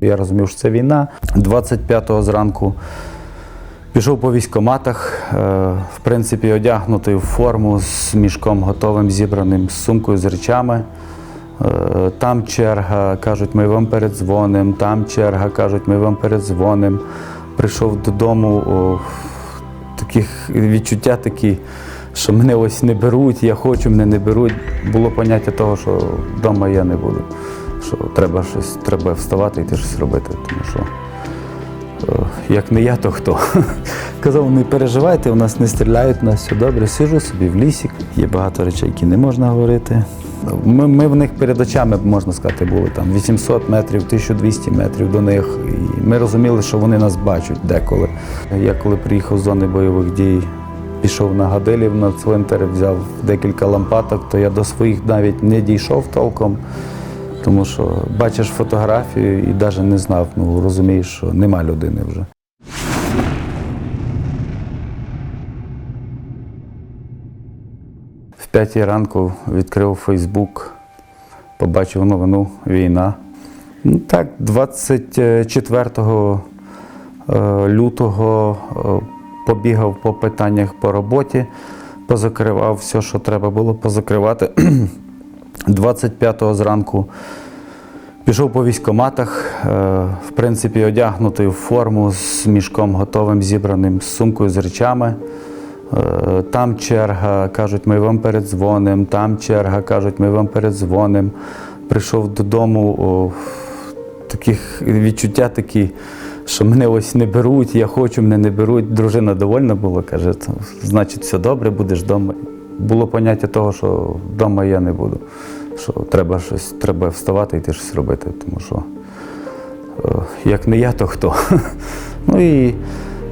Я розумів, що це війна. 25-го зранку пішов по військоматах, е, в принципі, одягнутий в форму з мішком готовим, зібраним, з сумкою з речами. Е, Там черга, кажуть, ми вам передзвонимо, там черга, кажуть, ми вам передзвонимо. Прийшов додому, о, таких відчуття такі, що мене ось не беруть, я хочу, мене не беруть. Було поняття того, що вдома я не буду. Що треба щось, треба вставати і йти щось робити. Тому що е, як не я, то хто? Казав, не переживайте, у нас не стріляють, у нас все добре. Сижу собі в лісі. Є багато речей, які не можна говорити. Ми, ми в них перед очами, можна сказати, були там 800 метрів, 1200 метрів до них. І ми розуміли, що вони нас бачать деколи. Я коли приїхав з зони бойових дій, пішов на Гадилів на цвинтар, взяв декілька лампаток, то я до своїх навіть не дійшов толком. Тому що бачиш фотографію і навіть не знав, ну розумієш, що нема людини вже. В п'ятій ранку відкрив Фейсбук, побачив новину війна. Ну, так, 24 е, лютого е, побігав по питаннях по роботі, позакривав все, що треба було позакривати. 25-го зранку пішов по військоматах, е, в принципі, одягнутий в форму з мішком готовим, зібраним, з сумкою з речами. Е, Там черга, кажуть, ми вам передзвонимо, там черга, кажуть, ми вам передзвонимо. Прийшов додому, таких відчуття такі, що мене ось не беруть, я хочу, мене не беруть. Дружина довольна була, каже, значить, все добре, будеш вдома. Було поняття того, що вдома я не буду. Що треба щось, треба вставати і йти щось робити, тому що е, як не я, то хто. Ну і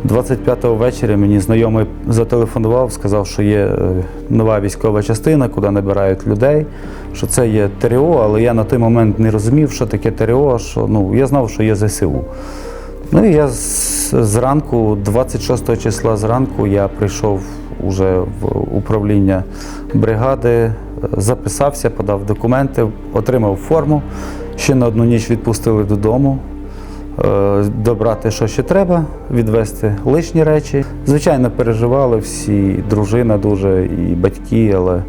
25-го ввечері мені знайомий зателефонував, сказав, що є е, нова військова частина, куди набирають людей, що це є ТРО, але я на той момент не розумів, що таке ТРО, що ну, я знав, що є ЗСУ. Ну і я зранку, 26 числа зранку, я прийшов уже в управління бригади, е, записався, подав документи, отримав форму. Ще на одну ніч відпустили додому. Е, Добрати, що ще треба, відвести лишні речі. Звичайно, переживали всі, дружина дуже і батьки, але е,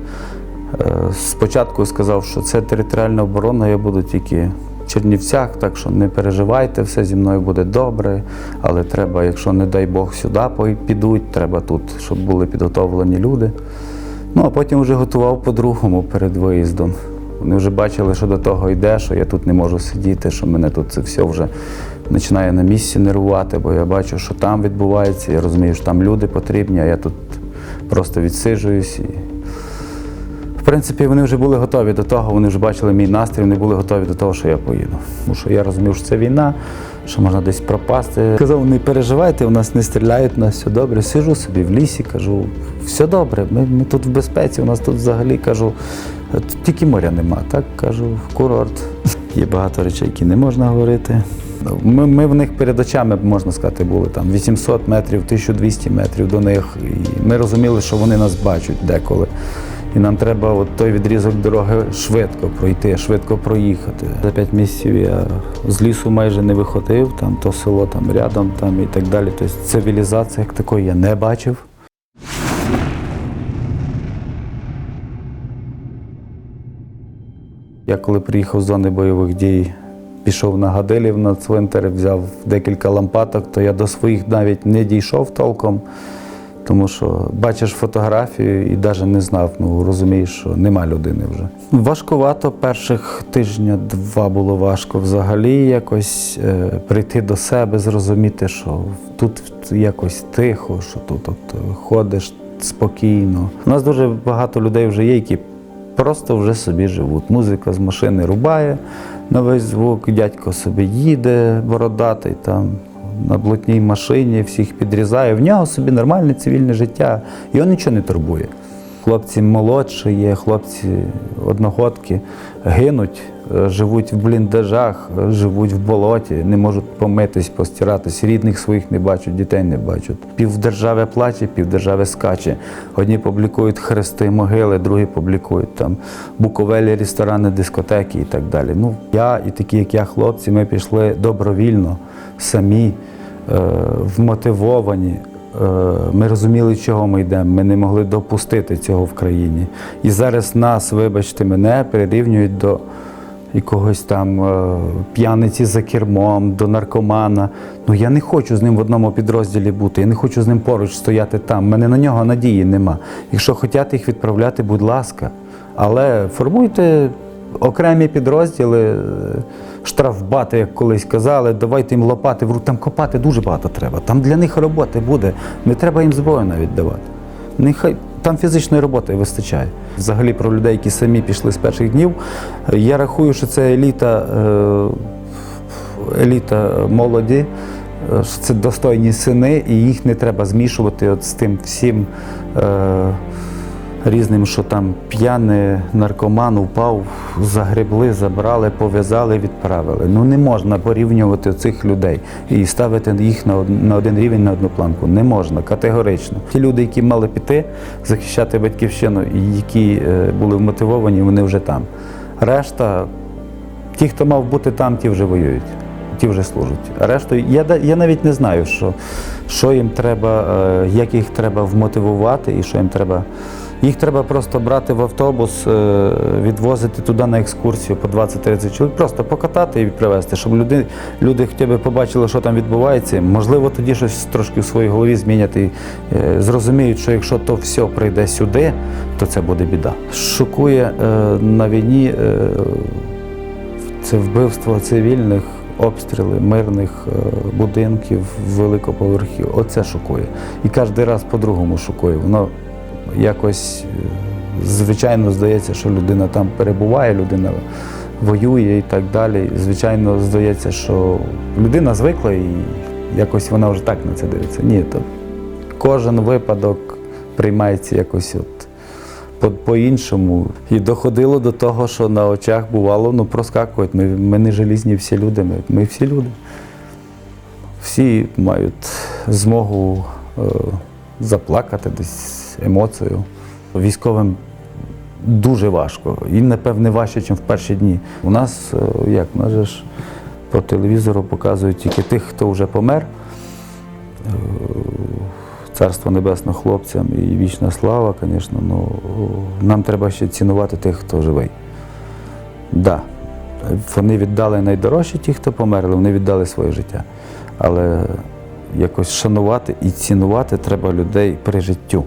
спочатку сказав, що це територіальна оборона, я буду тільки Чернівцях, так що не переживайте, все зі мною буде добре. Але треба, якщо не дай Бог сюди підуть, треба тут, щоб були підготовлені люди. Ну а потім вже готував по-другому перед виїздом. Вони вже бачили, що до того йде, що я тут не можу сидіти, що мене тут це все вже починає на місці нервувати, бо я бачу, що там відбувається. Я розумію, що там люди потрібні, а я тут просто відсиджуюсь. Принципі, вони вже були готові до того, вони вже бачили мій настрій, вони були готові до того, що я поїду. Тому що я розумів, що це війна, що можна десь пропасти. Казав, не переживайте, у нас не стріляють, у нас все добре. Сижу собі в лісі, кажу, все добре, ми, ми тут в безпеці, у нас тут взагалі кажу, тільки моря нема, так кажу, курорт. Є багато речей, які не можна говорити. Ми, ми в них перед очами, можна сказати, були там 800 метрів, 1200 метрів до них. І ми розуміли, що вони нас бачать деколи. І нам треба от той відрізок дороги швидко пройти, швидко проїхати. За п'ять місяців я з лісу майже не виходив, там то село там рядом там і так далі. Тобто цивілізації як такої я не бачив. Я коли приїхав з зони бойових дій, пішов на Гадилів на цвинтар, взяв декілька лампаток, то я до своїх навіть не дійшов толком, тому що бачиш фотографію і навіть не знав, ну розумієш, що нема людини вже. Важкувато перших тижня-два було важко взагалі якось е, прийти до себе, зрозуміти, що тут якось тихо, що тут от, ходиш спокійно. У нас дуже багато людей вже є, які просто вже собі живуть. Музика з машини рубає на весь звук, дядько собі їде бородатий там на блатній машині, всіх підрізає. В нього собі нормальне цивільне життя, його нічого не турбує. хлопці молодші є, хлопці одногодки гинуть, живуть в бліндажах, живуть в болоті, не можуть помитись, постиратись, рідних своїх не бачать, дітей не бачать. Півдержави плаче, півдержави скаче. Одні публікують хрести, могили, другі публікують там буковелі, ресторани, дискотеки і так далі. Ну, я і такі, як я, хлопці, ми пішли добровільно, самі, е, вмотивовані. Е, Ми розуміли, чого ми йдемо. Ми не могли допустити цього в країні. І зараз нас, вибачте мене, прирівнюють до якогось там е, п'яниці за кермом, до наркомана. Ну я не хочу з ним в одному підрозділі бути. Я не хочу з ним поруч стояти там. Мене на нього надії нема. Якщо хочете їх відправляти, будь ласка. Але формуйте окремі підрозділи, е, штрафбати, як колись казали, давайте їм лопати. Там копати дуже багато треба. Там для них роботи буде. Не треба їм зброю навіть давати. Нехай там фізичної роботи вистачає. Взагалі про людей, які самі пішли з перших днів. е, Я рахую, що це еліта, е, еліта молоді, е, що це достойні сини, і їх не треба змішувати от з тим всім. Різним, що там п'яний наркоман упав, загребли, забрали, пов'язали, відправили. Ну не можна порівнювати цих людей і ставити їх на один рівень, на одну планку. Не можна, категорично. Ті люди, які мали піти захищати батьківщину які е, були вмотивовані, вони вже там. Решта, ті, хто мав бути там, ті вже воюють. Ті вже служать. А решту я, я навіть не знаю, що, що їм треба, е, як їх треба вмотивувати і що їм треба. Їх треба просто брати в автобус, е, відвозити туди на екскурсію по 20-30 чоловік, просто покатати і привезти, щоб люди, люди хоча б побачили, що там відбувається. Можливо, тоді щось трошки в своїй голові змінять і е, зрозуміють, що якщо то все прийде сюди, то це буде біда. Шокує е, на війні. це вбивство цивільних, обстріли мирних будинків, великоповерхів. Оце шокує. І кожен раз по-другому шокує. Воно якось, е, звичайно, здається, що людина там перебуває, людина воює і так далі. Звичайно, здається, що людина звикла і якось вона вже так на це дивиться. Ні, то кожен випадок приймається якось от по- по-іншому. І доходило до того, що на очах бувало, ну проскакують. Ми, ми не желізні всі люди, ми, ми всі люди. Всі мають змогу е, заплакати десь емоцію. Військовим дуже важко. І, напевне, важче, ніж в перші дні. У нас, е, як, же ж по телевізору показують тільки тих, хто вже помер. Е, Царство небесне хлопцям і вічна слава, звісно, ну нам треба ще цінувати тих, хто живий. Да. Вони віддали найдорожче ті, хто померли, вони віддали своє життя. Але якось шанувати і цінувати треба людей при життю.